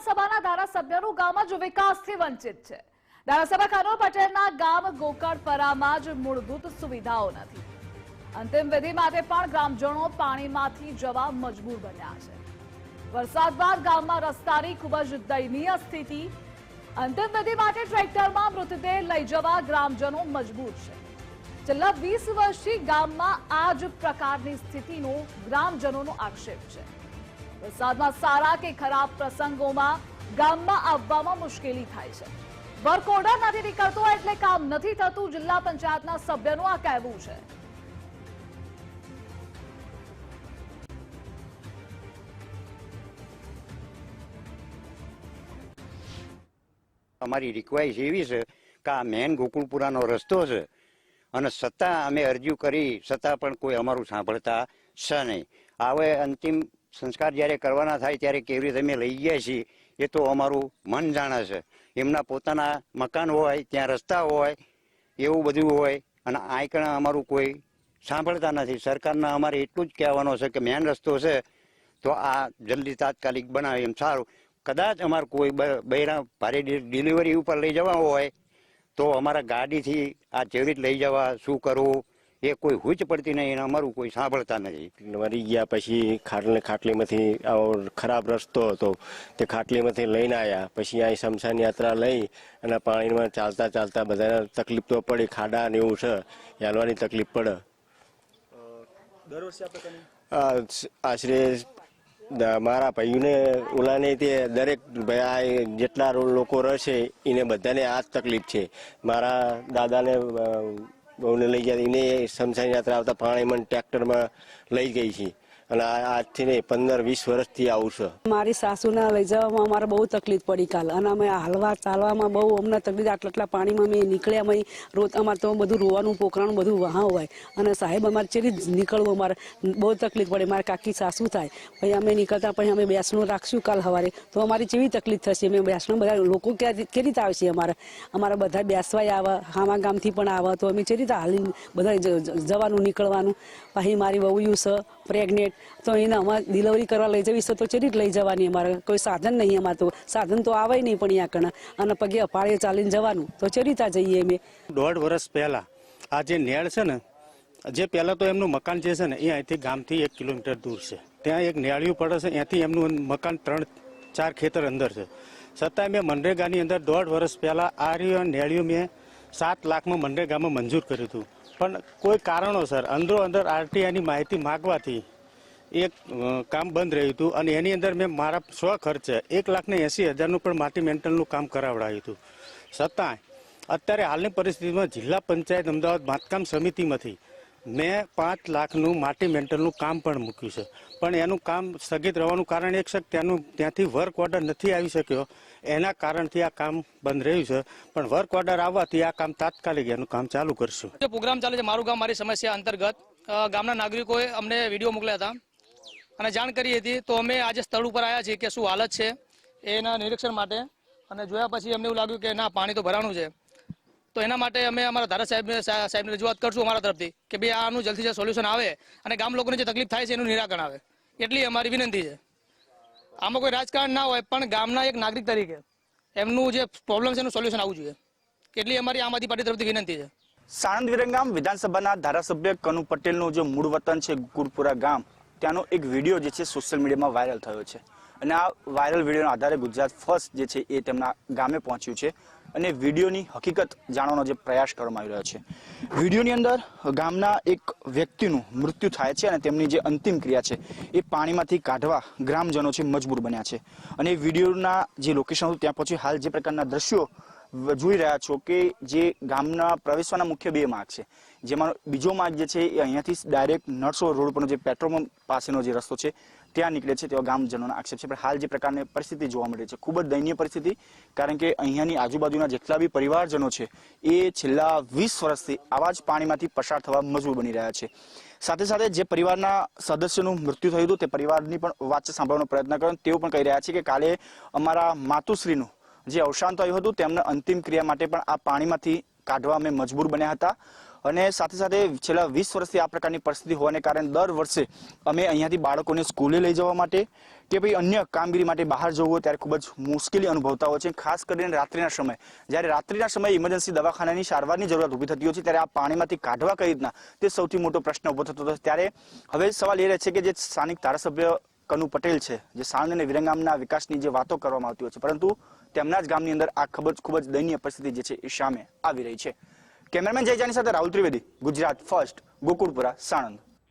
વિધાનસભાના ધારાસભ્યનું ગામ જ વિકાસથી વંચિત છે. ધારાસભા કાનો પટેલના ગામ ગોકળપરામાં જ મૂળભૂત સુવિધાઓ નથી. અંતિમ વિધિ માટે પણ ગ્રામજનો પાણીમાંથી જવા મજબૂર બન્યા છે. વરસાદ બાદ ગામમાં રસ્તાની ખૂબ જ દયનીય સ્થિતિ. અંતિમ વિધિ માટે ટ્રેક્ટરમાં મૃતદેહ લઈ જવા ગ્રામજનો મજબૂર છે. છેલ્લા વીસ વર્ષથી ગામમાં આ જ પ્રકારની સ્થિતિનો ગ્રામજનોનો આક્ષેપ છે. વરસાદમાં સારા કે ખરાબ પ્રસંગોમાં ગામમાં આવવામાં મુશ્કેલી થાય છે. વર્ક નથી નીકળતો એટલે કામ નથી થતું જિલ્લા પંચાયતના સભ્યનું આ કહેવું છે. અમારી રિક્વાઇસ એવી છે કે આ મેન ગોકુળપુરાનો રસ્તો છે અને છતાં અમે અરજી કરી છતાં પણ કોઈ અમારું સાંભળતા છે નહીં. હવે અંતિમ સંસ્કાર જ્યારે કરવાના થાય ત્યારે કેવી રીતે અમે લઈ ગયા છીએ, એ તો અમારું મન જાણે છે. એમના પોતાના મકાન હોય, ત્યાં રસ્તા હોય, એવું બધું હોય, અને આંકણા અમારું કોઈ સાંભળતા નથી. સરકારના અમારે એટલું જ કહેવાનું છે કે મેન રસ્તો છે, તો આ જલ્દી તાત્કાલિક બનાવે એમ. સારું. કદાચ અમારે કોઈ બૈરા ભારે ડિલિવરી ઉપર લઈ જવા હોય, તો અમારા ગાડીથી આ જેવી લઈ જવા, શું કરવું? એ કોઈ હુચ પડતી નહીં અને અમારું કોઈ સાંભળતા નથી મરી ગયા પછી ખાટલે ખાટલીમાંથી આવો ખરાબ રસ્તો હતો. તે ખાટલીમાંથી લઈને આવ્યા પછી અહીં શમશાન યાત્રા લઈ અને પાણીમાં ચાલતા ચાલતા બધાને તકલીફ તો પડી. ખાડા ને એવું છે. ચાલવાની તકલીફ પડે. દર વર્ષે આશરે મારા ભાઈઓને ઓલાને તે દરેક ભાઈ આ જેટલા લોકો રહેશે એને બધાને આ જ તકલીફ છે. મારા દાદાને બહુને લઈ ગયા. એને શમશાન યાત્રા આવતા પાણીમાં ટ્રેક્ટરમાં લઈ ગઈ છે. અને આજથી નહીં, પંદર, વીસ વર્ષથી આવું છે. મારી સાસુના લઈ જવામાં અમારે બહુ તકલીફ પડી કાલ. અને અમે હાલવા ચાલવામાં બહુ અમને તકલીફ આટલા આટલા પાણીમાં અમે નીકળ્યા, અમે રોજ અમારે તો બધું રોવાનું પોકરાનું બધું વહાં હોય. અને સાહેબ અમારે ચેરી જ નીકળવું, અમારે બહુ તકલીફ પડે. મારે કાકી સાસુ થાય. પછી અમે નીકળતા, પછી અમે બેસણું રાખશું કાલ સવારે. તો અમારી કેવી તકલીફ થશે? અમે બેસણું બધા લોકો ક્યાં કેવી રીતે આવશે અમારે? અમારા બધા બેસવાય આવે, હામા ગામથી પણ આવે. તો અમે કેવી રીતે હાલી બધા જ- જ- જવાનું, નીકળવાનું? પછી મારી વહુયું છે પ્રેગ્નેટ તો એને અમારે ડિલિવરી કરવા લઈ જવી છે તો ચેરી લઈ જવાની અમારે. કોઈ સાધન નહીં અમારે તો. સાધન તો આવે નહીં પણ અહીંયા અને પગે અપાળે ચાલીને જવાનું. તો ચેરીતા જઈએ અમે. દોઢ વર્ષ પહેલા આ જે નેળ છે ને, જે પહેલાં તો એમનું મકાન જે છે ને, એ અહીંથી ગામથી એક કિલોમીટર દૂર છે. ત્યાં એક નેળિયું પડે છે, ત્યાંથી એમનું મકાન ત્રણ, ચાર ખેતર અંદર છે. છતાંય મેં મનરેગાની અંદર દોઢ વર્ષ પહેલા આ રહ્યું નેળિયું મેં સાત લાખમાં મનરેગામાં મંજૂર કર્યું હતું. પણ કોઈ કારણોસર અંદરો અંદર આરટીઆઈની માહિતી માગવાથી એક કામ બંધ રહ્યું હતું અને એની અંદર મેં મારા સ્વ ખર્ચે એક લાખને એંસી હજારનું પણ માટી મેન્ટલનું કામ કરાવડાવ્યું હતું. છતાંય, અત્યારે હાલની પરિસ્થિતિમાં જિલ્લા પંચાયત અમદાવાદ બાંધકામ સમિતિમાંથી મેં પાંચ લાખનું માટી મેન્ટલનું કામ પણ મૂક્યું છે. પણ એનું કામ સ્થગિત રહેવાનું કારણ એક છે ત્યાંનું, ત્યાંથી વર્ક ઓર્ડર નથી આવી શક્યો. એના કારણથી આ કામ બંધ રહ્યું છે. પણ વર્ક ઓર્ડર આવવાથી આ કામ તાત્કાલિક એનું કામ ચાલુ કરશું. પ્રોગ્રામ ચાલે છે, મારું ગામ, મારી સમસ્યા અંતર્ગત ગામના નાગરિકોએ અમને વીડિયો મોકલ્યા હતા. અને જાણ કરી હતી. તો અમે આજે સ્થળ ઉપર આવ્યા છીએ કે શું હાલત છે, એના નિરીક્ષણ માટે અને જોયા પછી અમને એવું લાગ્યું કે ના, પાણી તો ભરાણું છે. તો એના માટે અમે અમારા ધારાસાહેબને સા- સાહેબને રજૂઆત કરશું અમારા તરફથી કે ભાઈ આનું જલ્દી જે સોલ્યુશન આવે અને ગામ લોકોને જે તકલીફ થાય છે એનું નિરાકરણ આવે. એટલી અમારી વિનંતી છે. આમાં કોઈ રાજકારણ ના હોય પણ ગામના એક નાગરિક તરીકે એમનું જે પ્રોબ્લેમ છે એનું સોલ્યુશન આવવું જોઈએ. એટલી અમારી આમ આદમી પાર્ટી તરફથી વિનંતી છે. સાણંદ વિરંગામ વિધાનસભાના ધારાસભ્ય કનુ પટેલનું જે મૂળ વતન છે ગુરપુરા ગામ ત્યાંનો એક વીડિયો જે છે સોશિયલ મીડિયામાં વાયરલ થયો છે. અને આ વાયરલ વિડીયોના આધારે ગુજરાત ફર્સ્ટ જે છે એ તેમના ગામે પહોંચ્યું છે. અને વિડીયોની હકીકત જાણવાનો જે પ્રયાસ કરવામાં આવી રહ્યો છે. વિડીયોની અંદર ગામના એક વ્યક્તિનું મૃત્યુ થાય છે અને તેમની જે અંતિમ ક્રિયા છે એ પાણીમાંથી કાઢવા ગ્રામજનો છે મજબૂર બન્યા છે. અને વિડીયોના જે લોકેશન હતું, ત્યાં પહોંચી હાલ જે પ્રકારના દ્રશ્યો જોઈ રહ્યા છો કે જે ગામના પ્રવેશવાના મુખ્ય બે માર્ગ છે. જેમાં બીજો માર્ગ જે છે એ અહીંયાથી ડાયરેક્ટ નરસો રોડ પરનો જે પેટ્રોલ પંપ પાસેનો જે રસ્તો છે, ત્યાં નીકળે છે તેવા ગામજનોના આક્ષેપ છે. પણ હાલ જે પ્રકારની પરિસ્થિતિ જોવા મળે છે, ખૂબ જ દયનીય પરિસ્થિતિ, કારણ કે અહીંયાની આજુબાજુના જેટલા બી પરિવારજનો છે, એ છેલ્લા વીસ વર્ષથી આવા જ પાણીમાંથી પસાર થવા મજબૂર બની રહ્યા છે. સાથે સાથે જે પરિવારના સદસ્યનું મૃત્યુ થયું હતું, તે પરિવારની પણ વાત સાંભળવાનો પ્રયત્ન કર્યો તેઓ પણ કહી રહ્યા છે કે કાલે અમારા માતુશ્રીનું જે અવસાન થયું હતું, તેમને અંતિમ ક્રિયા માટે પણ આ પાણીમાંથી કાઢવા અમે મજબૂર બન્યા હતા. અને સાથે સાથે છેલ્લા વીસ વર્ષથી આ પ્રકારની પરિસ્થિતિ હોવાને કારણે દર વર્ષે અમે અહીંયાથી બાળકોને સ્કૂલે લઈ જવા માટે કે ભાઈ અન્ય કામગીરી માટે બહાર જવું હોય ત્યારે ખૂબ જ મુશ્કેલી અનુભવતા હોય છે. ખાસ કરીને રાત્રિના સમયે. જ્યારે રાત્રિના સમયે ઇમરજન્સી દવાખાનાની સારવારની જરૂરત ઊભી થતી હોય છે, ત્યારે આ પાણીમાંથી કાઢવા કઈ રીતના? તે સૌથી મોટો પ્રશ્ન ઊભો થતો હતો. ત્યારે હવે સવાલ એ રહે છે કે જે સ્થાનિક ધારાસભ્ય કનુ પટેલ છે, જે સાણંદ અને વિરંગામના વિકાસની જે વાતો કરવામાં આવતી હોય છે. પરંતુ તેમના જ ગામની અંદર આ ખબર ખૂબ જ દયનીય પરિસ્થિતિ જે છે એ સામે આવી રહી છે. કેમેરામેન જય જાની સાથે રાહુલ ત્રિવેદી, ગુજરાત ફર્સ્ટ, ગોકુળપુરા, સાણંદ.